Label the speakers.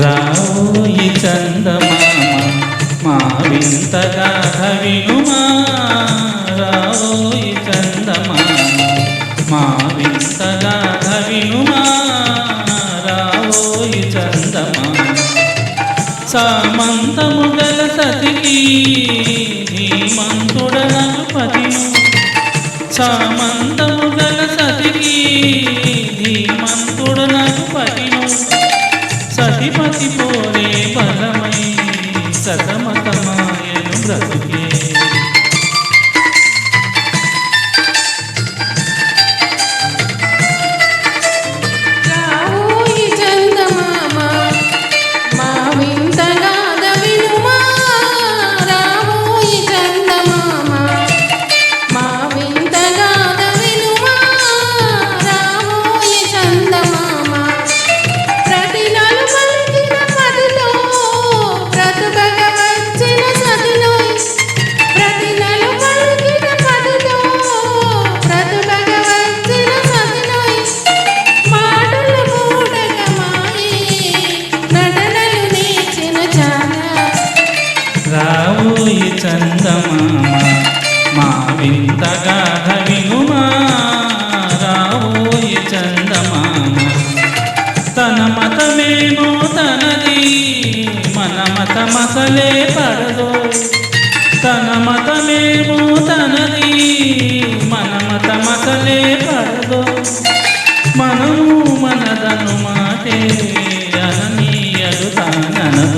Speaker 1: రావోయి చందమామ మా వింత గాథ వినుమా రావోయి చందమామ మా వింత గాథ వినుమా రావోయి చందమామ సామంతము గల సతికి ధీమంతుడనగు పతిను
Speaker 2: Santana. చందమామ మా వింత గాథ వినుమా రావోయే చందమామ.
Speaker 1: తన మతమేమో తనది మన మతమసలే పడదో. తన మతమేమో తనది మన మతమసలే పడదో. మనము మనదను మాటే అననీయదు తానను